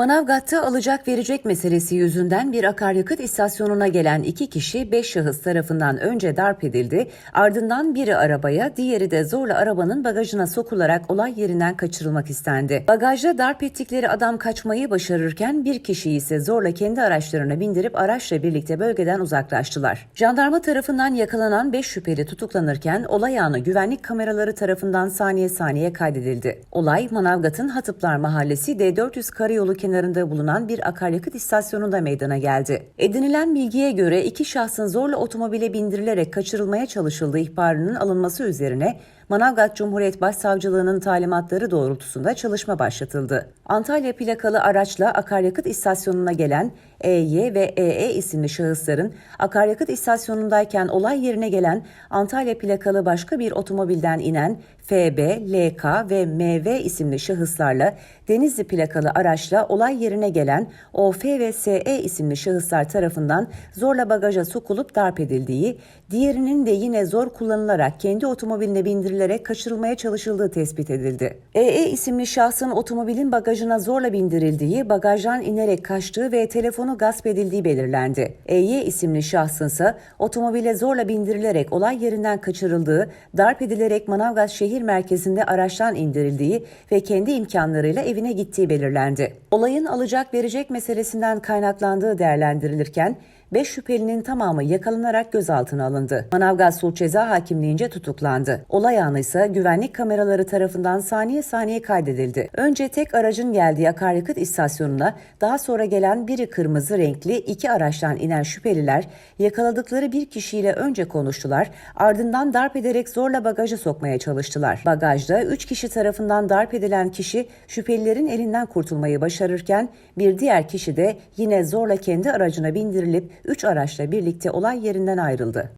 Manavgat'ta alacak verecek meselesi yüzünden bir akaryakıt istasyonuna gelen iki kişi beş şahıs tarafından önce darp edildi, ardından biri arabaya, diğeri de zorla arabanın bagajına sokularak olay yerinden kaçırılmak istendi. Bagajda darp ettikleri adam kaçmayı başarırken bir kişiyi ise zorla kendi araçlarına bindirip araçla birlikte bölgeden uzaklaştılar. Jandarma tarafından yakalanan 5 şüpheli tutuklanırken olay anı güvenlik kameraları tarafından saniye saniye kaydedildi. Olay Manavgat'ın Hatıplar Mahallesi D400 karayolu kenarında bulunan bir akaryakıt istasyonunda meydana geldi. Edinilen bilgiye göre iki şahsın zorla otomobile bindirilerek kaçırılmaya çalışıldığı ihbarının alınması üzerine Manavgat Cumhuriyet Başsavcılığı'nın talimatları doğrultusunda çalışma başlatıldı. Antalya plakalı araçla akaryakıt istasyonuna gelen EY ve EE isimli şahısların akaryakıt istasyonundayken olay yerine gelen Antalya plakalı başka bir otomobilden inen FB, LK ve MV isimli şahıslarla Denizli plakalı araçla olay yerine gelen OF ve SE isimli şahıslar tarafından zorla bagaja sokulup darp edildiği, diğerinin de yine zor kullanılarak kendi otomobiline bindirilerek kaçırılmaya çalışıldığı tespit edildi. EE isimli şahsın otomobilin bagajına zorla bindirildiği, bagajdan inerek kaçtığı ve telefonu gasp edildiği belirlendi. EY isimli şahsın ise otomobile zorla bindirilerek olay yerinden kaçırıldığı, darp edilerek Manavgat şehir merkezinde araçtan indirildiği ve kendi imkanlarıyla evine gittiği belirlendi. Olayın alacak verecek meselesinden kaynaklandığı değerlendirilirken 5 şüphelinin tamamı yakalanarak gözaltına alındı. Manavgat Sulh Ceza Hakimliğince tutuklandı. Olay anı ise güvenlik kameraları tarafından saniye saniye kaydedildi. Önce tek aracın geldiği akaryakıt istasyonuna, daha sonra gelen biri kırmızı renkli iki araçtan inen şüpheliler yakaladıkları bir kişiyle önce konuştular, ardından darp ederek zorla bagaja sokmaya çalıştılar. Bagajda 3 kişi tarafından darp edilen kişi şüphelilerin elinden kurtulmayı başarırken bir diğer kişi de yine zorla kendi aracına bindirilip 3 araçla birlikte olay yerinden ayrıldı.